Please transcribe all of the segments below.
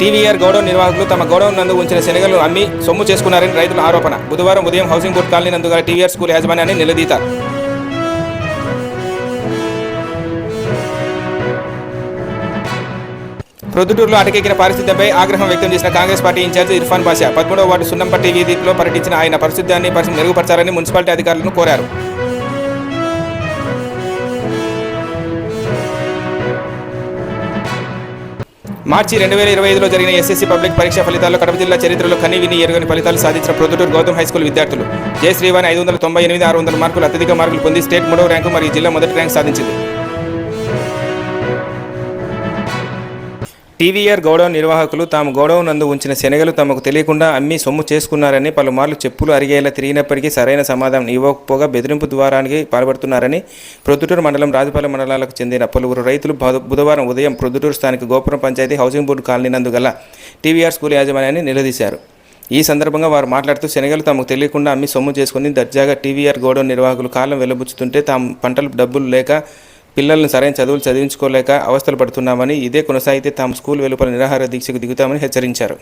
TVR గౌడౌన్ నిర్వాహకులు తమ godown నందు ఉంచిన శనగలు అమ్మి సొమ్ము చేసుకున్నారని రైతుల ఆరోపణ. బుధవారం ఉదయం హౌసింగ్ బోర్డు కాలనీ నందు గల టీవీఆర్ స్కూల్ యాజమాన్యాన్ని నిలదీత ప్రొద్దుటూరులో అటకెక్కిన పరిస్థితిపై ఆగ్రహం వ్యక్తం చేసిన కాంగ్రెస్ పార్టీ ఇన్ఛార్జ్ ఇర్ఫాన్ బాషా. పదమూడవ వార్డు సున్నంపట్టి వీధిలో పర్యటించిన ఆయన పరిస్థితిని పరిస్థితి మెరుగుపరచాలని మున్సిపాలిటీ అధికారులను కోరారు. మార్చి రెండు వేల ఇరవై ఐదులో జరిగిన ఎస్ఎస్సీ పబ్లిక్ పరీక్ష ఫలితాల్లో కడప జిల్లా చరిత్రలో కని విని ఎరుగని ఫలితాలు సాధించిన ప్రొద్దుటూరు గౌతమ్ హైస్కూల్ విద్యార్థులు. జయశ్రీవాణి ఐదు వందల తొంభై ఎనిమిది ఆరు వందల మార్కులు అత్యధిక మార్కులు పొంది స్టేట్ మూడవ ర్యాంకు మరియు జిల్లా మొదటి ర్యాంక్ సాధించింది. టీవీఆర్ గౌడౌన్ నిర్వాహకులు తాము గోడౌన్ నందు ఉంచిన శనగలు తమకు తెలియకుండా అమ్మి సొమ్ము చేసుకున్నారని పలుమార్లు చెప్పులు అరిగేలా తిరిగినప్పటికీ సరైన సమాధానం ఇవ్వకపోగా బెదిరింపు ద్వారానికి పాల్పడుతున్నారని ప్రొద్దుటూరు మండలం రాజపాలెం మండలాలకు చెందిన పలువురు రైతులు బుధవారం ఉదయం ప్రొద్దుటూరు స్థానిక గోపురం పంచాయతీ హౌసింగ్ బోర్డు కాలనీ నందు గల టీవీఆర్ స్కూల్ యాజమాన్యాన్ని నిలదీశారు. ఈ సందర్భంగా వారు మాట్లాడుతూ శనగలు తమకు తెలియకుండా అమ్మి సొమ్ము చేసుకుని దర్జాగా టీవీఆర్ గోడౌన్ నిర్వాహకులు కాలం వెలబుచ్చుతుంటే తాము పంటలు డబ్బులు లేక పిల్లలను సరైన చదువులు చదివించుకోలేక అవస్థలు పడుతున్నామని ఇదే కొనసాగితే తాము స్కూల్ వెలుపల నిరాహార దీక్షకు దిగుతామని హెచ్చరించారు.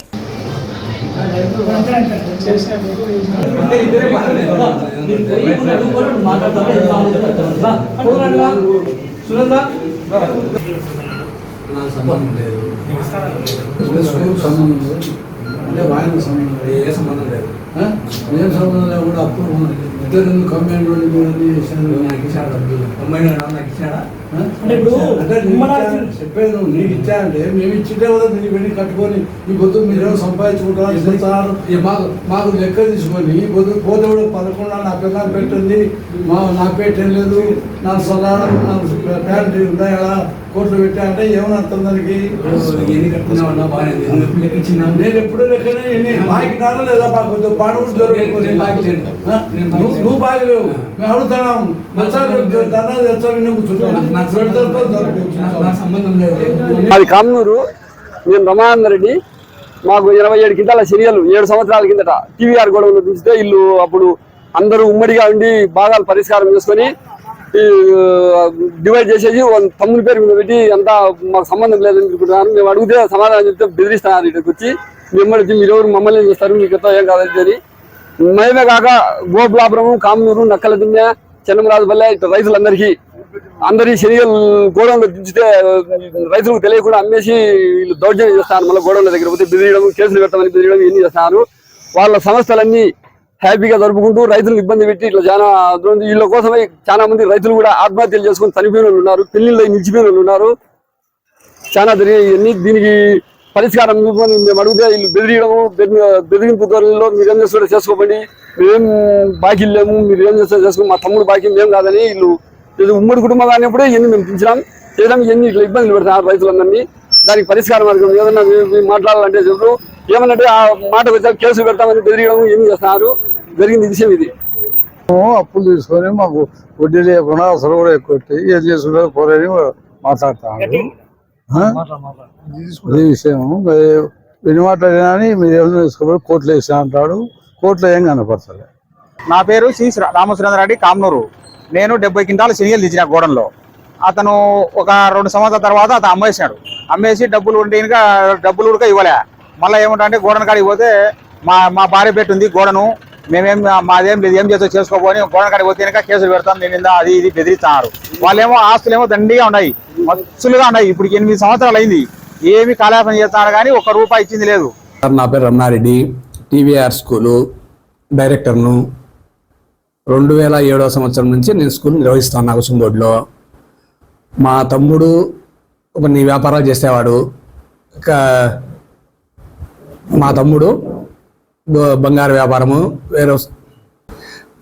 నాకు సంబంధం లేదు స్కూల్ సంబంధం లేదు అంటే వాయిన సంబంధం లేదు. ఏ సంబంధం లేదు? ఏం సంబంధం లేదు కూడా అప్పుడు ఇద్దరు రోడ్డు కూడా చేశాను నాకు ఇచ్చాడు అమ్మాయి నాకు ఇచ్చాడా? నీకు చెప్పేది నువ్వు నీకు ఇచ్చానంటే మేము ఇచ్చింటే కూడా మీరు వెళ్ళి కట్టుకొని ఈ పొద్దు మీరు సంపాదించుకుంటారు మాకు మాకు లెక్క తీసుకొని పొద్దు పోతే కూడా పదకొండు నా పిల్లలు పెట్టింది. మా నా పెట్టేం లేదు. నా సలాడం నా ప్యాంట్ ఉన్నాయి కోట్లు పెట్టా అంటే ఏమని అర్థం దానికి? నేను ఎప్పుడు లెక్కనే ఎన్ని బాకి నారా లేదా మాకు పాడు. నువ్వు బాగా లేవు. మేము అడుగుతున్నాం. అది కామనూరు నేను రమానంద రెడ్డి మాకు ఇరవై ఏడు కింటాల చర్యలు ఏడు సంవత్సరాల కిందట టీవీఆర్ గొడవలు దించితే ఇల్లు అప్పుడు అందరూ ఉమ్మడిగా ఉండి భాగాలు పరిష్కారం చేసుకొని డివైడ్ చేసేసి వాళ్ళ తమ్ముని పేరు మీద పెట్టి అంతా మాకు సంబంధం లేదని అనుకుంటున్నాను మేము అడిగితే సమాధానం చెప్తే బెదిరిస్తున్నారు ఇక్కడికి వచ్చి మిమ్మల్ని వచ్చి మీరు ఎవరు మమ్మల్ని చేస్తారు? మీకు ఏం కాదని అని. మేమే కాక గోపులాపురము కామనూరు నక్కల దుమ్య చెన్నమరాజుపల్లె ఇట్లా రైతులందరికీ అందరి శనిగలు గోడౌన్లో దించితే రైతులకు తెలియకుండా అమ్మేసి వీళ్ళు దౌర్జన్యం చేస్తారు. మళ్ళీ గోడౌన్ల దగ్గర పోతే బెదిరియడం కేసులు పెట్టమని బెదిరియడం ఇవన్నీ చేస్తున్నారు వాళ్ళ సంస్థలన్నీ హ్యాపీగా జరుపుకుంటూ రైతులు ఇబ్బంది పెట్టి ఇట్లా చాలా వీళ్ళ కోసమే చాలా మంది రైతులు కూడా ఆత్మహత్యలు చేసుకుని చనిపోయిన వాళ్ళు ఉన్నారు పెళ్ళిళ్ళు నిలిచిపోయిన వాళ్ళు ఉన్నారు. చాలా జరిగాయి దీనికి పరిష్కారం ఇవ్వమని మేము అడిగితే వీళ్ళు బెదిరియడము బెదిరింపు ధోరణిలో మీరు ఏం చేస్తారో చేసుకోకండి. మేమేం బాకీ లేము మీరు ఏం చేస్తారో చేసుకో మా తమ్ముడు బాకీ మేము కాదని వీళ్ళు ఇది ఉమ్మడి కుటుంబం కానిప్పుడే ఇవన్నీ మేము పెంచినాం చేయడం ఇవన్నీ ఇట్లా ఇబ్బందులు పెడతాం రైతులందరినీ. దానికి పరిష్కారం మార్గం ఏదన్నా మాట్లాడాలంటే చెప్పు. ఏమన్నంటే ఆ మాట వచ్చాక కేసులు పెడతామని బెదిరియడం ఇవన్నీ చేస్తున్నారు? జరిగింది విషయం ఇది. అప్పులు తీసుకొని మాకు వడ్డీ లేకుండా అసలు కూడా ఎక్కువ. ఏం చేసుకుంటారు పోరని మాట్లాడతాను ఆ? ఇది విషయం విని మాట్లాడినా మీరు ఏమైనా తీసుకోవాలి కోర్టులో వేసా అంటాడు. కోర్టులో ఏం కనపడతలే. నా పేరు శ్ర- రామసురేంద్రరెడ్డి కామ్నూరు. నేను డెబ్బై క్వింటాల శనిగలు తెచ్చిన గోడంలో. అతను ఒక రెండు సంవత్సరాల తర్వాత అతను అమ్మేసినాడు అమ్మేసి డబ్బులు ఉంటే డబ్బులు కూడా ఇవ్వలే. మళ్ళీ ఏముంటే గోడను కాడికి పోతే మా మా భార్య పెట్టుంది గోడను. మేమేం మాదేం లేదు. ఏం చేస్తో చేసుకోపోని గోడను కాడికి పోతే కనుక కేసులు పెడతాం. నేను ఇందా అది ఇది బెదిరిస్తున్నారు. వాళ్ళేమో ఆస్తులేమో దండిగా ఉన్నాయి. మత్సులుగా ఉన్నాయి. ఇప్పుడు ఎనిమిది సంవత్సరాలు అయింది. ఏమి కాలాపన చేస్తున్నారు కానీ ఒక్క రూపాయి ఇచ్చింది లేదు. సార్ నా పేరు రమణారెడ్డి. టీవీఆర్ స్కూలు డైరెక్టర్ను రెండు వేల ఏడవ సంవత్సరం నుంచి నేను స్కూల్ నిర్వహిస్తాను నాగసం బోర్డులో. మా తమ్ముడు కొన్ని వ్యాపారాలు చేసేవాడు. ఇంకా మా తమ్ముడు బంగారు వ్యాపారము వేరే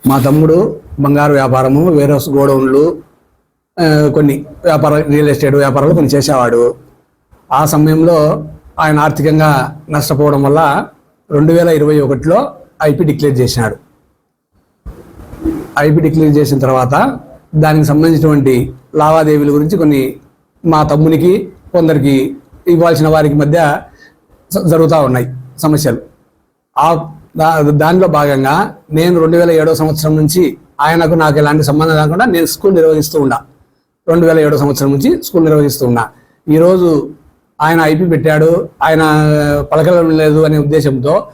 మా తమ్ముడు బంగారు వ్యాపారము వేరే గోడౌన్లు కొన్ని వ్యాపార రియల్ ఎస్టేట్ వ్యాపారాలు కొన్ని చేసేవాడు. ఆ సమయంలో ఆయన ఆర్థికంగా నష్టపోవడం వల్ల రెండు వేల ఇరవై ఒకటిలో ఐపీ డిక్లేర్ చేసినాడు ఐపీ డిక్లేర్ చేసిన తర్వాత దానికి సంబంధించినటువంటి లావాదేవీల గురించి కొన్ని మా తమ్మునికి కొందరికి ఇవ్వాల్సిన వారికి మధ్య జరుగుతూ ఉన్నాయి సమస్యలు. ఆ దా- దానిలో భాగంగా నేను రెండు వేల ఏడో సంవత్సరం నుంచి ఆయనకు నాకు ఎలాంటి సంబంధం లేకుండా నేను స్కూల్ నిర్వహిస్తూ ఉన్నా రెండు వేల ఏడో సంవత్సరం నుంచి స్కూల్ నిర్వహిస్తూ ఉన్నా ఈరోజు ఆయన ఐపీ పెట్టాడు ఆయన పలకలం లేదు అనే ఉద్దేశంతో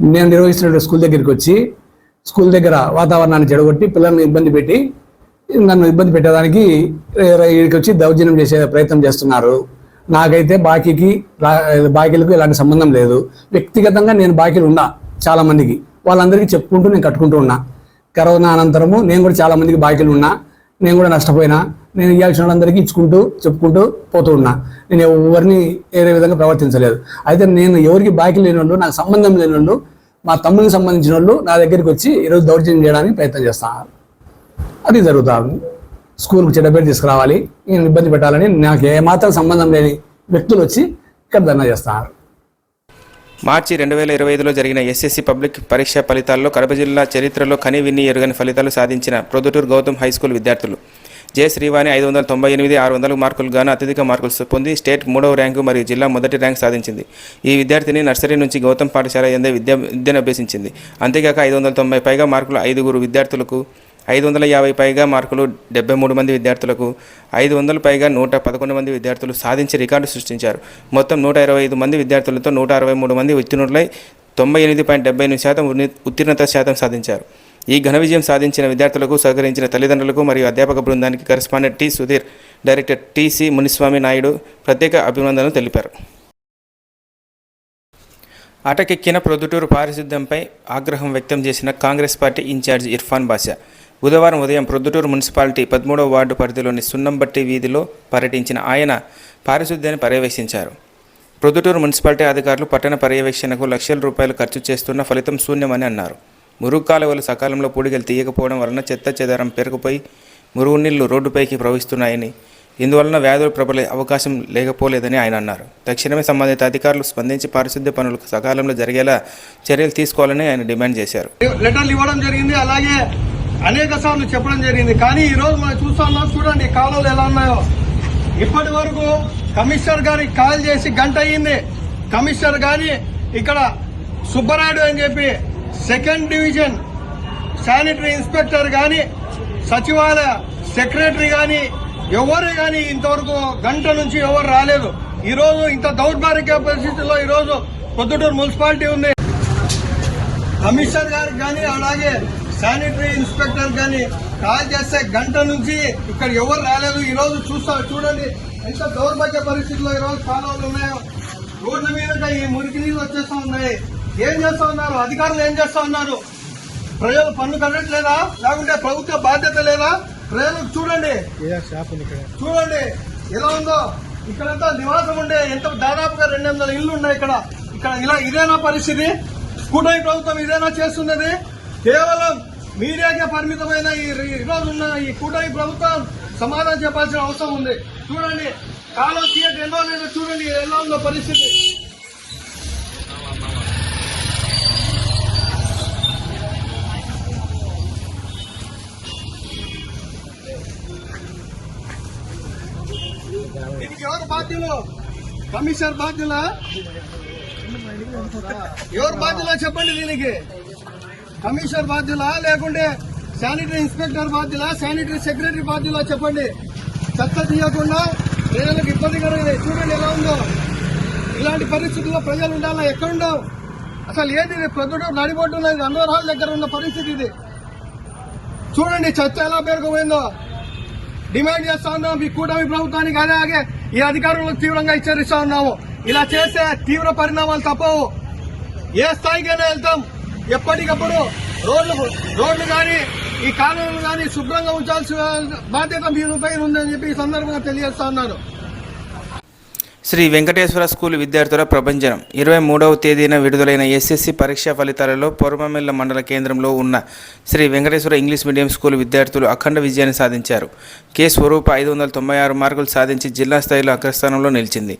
నేను నిర్వహిస్తున్న స్కూల్ దగ్గరికి వచ్చి స్కూల్ దగ్గర వాతావరణాన్ని చెడగొట్టి పిల్లల్ని ఇబ్బంది పెట్టి నన్ను ఇబ్బంది పెట్టడానికి ఇక్కడికి వచ్చి దౌర్జన్యం చేసే ప్రయత్నం చేస్తున్నారు. నాకైతే బాకీకి బాకీలకు ఎలాంటి సంబంధం లేదు. వ్యక్తిగతంగా నేను బాకీలు ఉన్నా చాలా మందికి వాళ్ళందరికీ చెప్పుకుంటూ నేను కట్టుకుంటూ ఉన్నా. కరోనా అనంతరము నేను కూడా చాలా మందికి బాకీలు ఉన్నా. నేను కూడా నష్టపోయినా. నేను ఇవ్వాల్సిన వాళ్ళందరికీ ఇచ్చుకుంటూ చెప్పుకుంటూ పోతూ ఉన్నా. నేను ఎవరిని వేరే విధంగా ప్రవర్తించలేదు. అయితే నేను ఎవరికి బాకీ లేని వాళ్ళు నాకు సంబంధం లేని వాళ్ళు మా తమ్మునికి సంబంధించిన వాళ్ళు నా దగ్గరికి వచ్చి ఈరోజు దౌర్జన్యం చేయడానికి ప్రయత్నం చేస్తున్నారు అది జరుగుతుంది స్కూల్కు చెడ్డ పేరు తీసుకురావాలి నేను ఇబ్బంది పెట్టాలని నాకు ఏమాత్రం సంబంధం లేని వ్యక్తులు వచ్చి ఇక్కడ ధర్నా చేస్తున్నారు. మార్చి రెండు వేల ఇరవై ఐదులో జరిగిన ఎస్ఎస్సి పబ్లిక్ పరీక్ష ఫలితాల్లో కడప జిల్లా చరిత్రలో కని విన్ని ఎరుగని ఫలితాలు సాధించిన ప్రొద్దుటూరు గౌతమ్ హై స్కూల్ విద్యార్థులు. జే శ్రీవాణి ఐదు వందల తొంభై ఎనిమిది ఆరు వందల మార్కులు గాను అత్యధిక మార్కులు పొంది స్టేట్ మూడవ ర్యాంకు మరియు జిల్లా మొదటి ర్యాంక్ సాధించింది. ఈ విద్యార్థిని నర్సరీ నుంచి గౌతమ్ పాఠశాల ఎందే విద్య విద్యను అభ్యసించింది. అంతేకాక ఐదు వందల తొంభై పైగా మార్కులు ఐదుగురు విద్యార్థులకు ఐదు వందల యాభై పైగా మార్కులు డెబ్బై మూడు మంది విద్యార్థులకు ఐదు వందల పైగా నూట పదకొండు మంది విద్యార్థులు సాధించి రికార్డు సృష్టించారు. మొత్తం నూట ఇరవై ఐదు మంది విద్యార్థులతో నూట అరవై మూడు మంది ఉత్తీర్ణులై తొంభై ఎనిమిది పాయింట్ డెబ్బై ఎనిమిది శాతం ఉత్తీర్ణత శాతం సాధించారు. ఈ ఘన విజయం సాధించిన విద్యార్థులకు సహకరించిన తల్లిదండ్రులకు మరియు అధ్యాపక బృందానికి correspondent T Sudheer director TC Muniswamy Naidu ప్రత్యేక అభినందనలు తెలిపారు. అటకెక్కిన ప్రొద్దుటూరు పారిశుద్ధ్యంపై ఆగ్రహం వ్యక్తం చేసిన Congress party incharge Irfan Basha బుధవారం ఉదయం ప్రొద్దుటూరు మున్సిపాలిటీ పదమూడవ వార్డు పరిధిలోని సున్నంబట్టి వీధిలో పర్యటించిన ఆయన పారిశుద్ధ్యాన్ని పర్యవేక్షించారు. ప్రొద్దుటూరు మున్సిపాలిటీ అధికారులు పట్టణ పర్యవేక్షణకు లక్షల రూపాయలు ఖర్చు చేస్తున్న ఫలితం శూన్యమని అన్నారు. మురుగు కాలువలు సకాలంలో పూడిగలు తీయకపోవడం వలన చెత్త చెదారం పెరుగుపోయి మురుగునీళ్ళు రోడ్డుపైకి ప్రవహిస్తున్నాయని ఇందువలన వ్యాధులు ప్రబలే అవకాశం లేకపోలేదని ఆయన అన్నారు. తక్షణమే సంబంధిత అధికారులు స్పందించి పారిశుద్ధ్య పనులు సకాలంలో జరిగేలా చర్యలు తీసుకోవాలని ఆయన డిమాండ్ చేశారు. లెటర్లు ఇవ్వడం జరిగింది. అలాగే అనేక సార్లు చెప్పడం జరిగింది. కానీ ఈరోజు మనం చూస్తున్నాం చూడండి కాలువలు ఎలా ఉన్నాయో. ఇప్పటి వరకు కమిషనర్ గారికి కాల్ చేసి గంట అయ్యింది. కమిషనర్ గారి ఇక్కడ సుబ్బరాయుడు అని చెప్పి సెకండ్ డివిజన్ శానిటరీ ఇన్స్పెక్టర్ కానీ సచివాలయ సెక్రటరీ కానీ ఎవరు కానీ ఇంతవరకు గంట నుంచి ఎవరు రాలేదు. ఈరోజు ఇంత దౌర్భాగ్య పరిస్థితుల్లో ఈరోజు పొద్దుటూరు మున్సిపాలిటీ ఉంది. కమిషనర్ గారికి కానీ అలాగే శానిటరీ ఇన్స్పెక్టర్ కానీ కాల్ చేస్తే గంట నుంచి ఇక్కడ ఎవరు రాలేదు. ఈ రోజు చూస్తా చూడండి. ఎంత దౌర్భాగ్య పరిస్థితుల్లో ఈ రోజు కాలువలు ఉన్నాయో. రోడ్ల మీద ఈ మురికి నీళ్ళు వచ్చేస్తా ఉన్నాయి. ఏం చేస్తా ఉన్నారు? అధికారులు ఏం చేస్తా ఉన్నారు? ప్రజలు పన్ను కట్టట్లేదా? లేకుంటే ప్రభుత్వ బాధ్యత లేదా? ప్రజలకు చూడండి. చూడండి. ఎలా ఉందో? ఇక్కడంతా నివాసం ఉండే ఎంత దాదాపుగా రెండు వందల ఇల్లు ఉన్నాయి ఇక్కడ. ఇక్కడ ఇలా ఇదేనా పరిస్థితి? కూటమి ప్రభుత్వం ఇదేనా చేస్తున్నది? కేవలం మీడియాకే పరిమితమైన ఈ ఈ ఉన్న ఈ కూటమి ప్రభుత్వం సమాధానం చెప్పాల్సిన అవసరం ఉంది. చూడండి కాలం థియేటర్ ఎన్నో లేదో చూడండి ఎలా ఉందో పరిస్థితి. దీనికి ఎవరు బాధ్యులు? కమిషనర్ బాధ్యులా? ఎవరు బాధ్యులా చెప్పండి దీనికి? కమిషనర్ బాధ్యులా లేకుంటే శానిటరీ ఇన్స్పెక్టర్ బాధ్యులా శానిటరీ సెక్రటరీ బాధ్యులా చెప్పండి. చెత్త తీయకుండా ప్రజలకు ఇబ్బందికరంగా చూడండి ఎలా ఉందో. ఇలాంటి పరిస్థితుల్లో ప్రజలు ఉండాలా? ఎక్కడుండవు? అసలు ఏది ఇది? ప్రొద్దుటూ నడిబొడ్డున ఇది దగ్గర ఉన్న పరిస్థితి ఇది. చూడండి చెత్త ఎలా పేరుకుపోయిందో. డిమాండ్ చేస్తా ఉన్నాం మీ కూటమి ప్రభుత్వానికి అలాగే ఈ అధికారులకు తీవ్రంగా హెచ్చరిస్తా ఉన్నాము. ఇలా చేస్తే తీవ్ర పరిణామాలు తప్పవు. ఏ స్థాయికైనా వెళ్తాం. ఎప్పటికప్పుడు రోడ్లు రోడ్లు కానీ ఈ కాలువలు కానీ శుభ్రంగా ఉంచాల్సిన బాధ్యత మీపై ఉందని చెప్పి ఈ సందర్భంగా తెలియజేస్తా ఉన్నాను. శ్రీ వెంకటేశ్వర స్కూల్ విద్యార్థుల ప్రభంజనం. ఇరవై మూడవ తేదీన విడుదలైన ఎస్ఎస్సి పరీక్షా ఫలితాలలో పొరమమిల్ల మండల కేంద్రంలో ఉన్న Sri Venkateswara English medium school విద్యార్థులు అఖండ విజయాన్ని సాధించారు. కె. స్వరూప ఐదు వందల తొంభై ఆరు మార్కులు సాధించి జిల్లా స్థాయిలో అగ్రస్థానంలో నిలిచింది.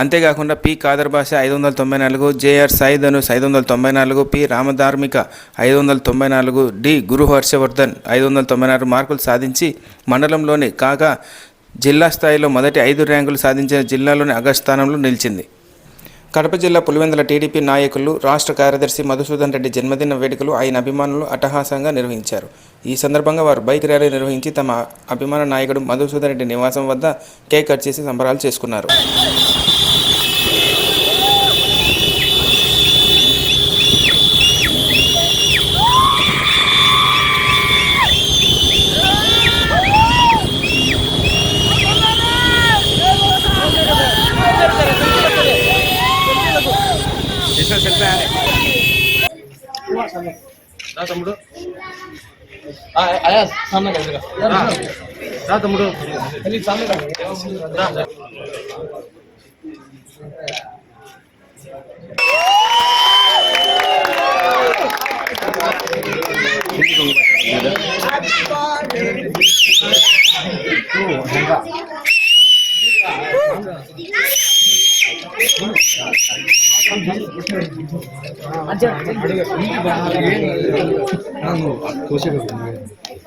అంతేకాకుండా పి కాదర్ భాష ఐదు వందల తొంభై నాలుగు జేఆర్ సాయి ధనుష్ ఐదు వందల తొంభై నాలుగు పి రామధార్మిక ఐదు వందల తొంభై నాలుగు డి గురు హర్షవర్ధన్ ఐదు వందల తొంభై నాలుగు మార్కులు సాధించి మండలంలోని కాగా జిల్లా స్థాయిలో మొదటి ఐదు ర్యాంకులు సాధించిన జిల్లాలోని అగ్రస్థానంలో నిలిచింది. కడప జిల్లా పులివెందుల టీడీపీ నాయకులు రాష్ట్ర కార్యదర్శి మధుసూదన్ రెడ్డి జన్మదిన వేడుకలు ఆయన అభిమానులు అట్టహాసంగా నిర్వహించారు. ఈ సందర్భంగా వారు బైక్ ర్యాలీ నిర్వహించి తమ అభిమాన నాయకుడు మధుసూదన్ రెడ్డి నివాసం వద్ద కేక్ కట్ చేసి సంబరాలు చేసుకున్నారు. आया सामने कर देगा रा तमड़ो खाली सामने कर रा अच्छा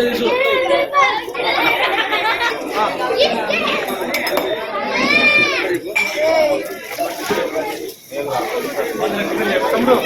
రా. తమ్ముడు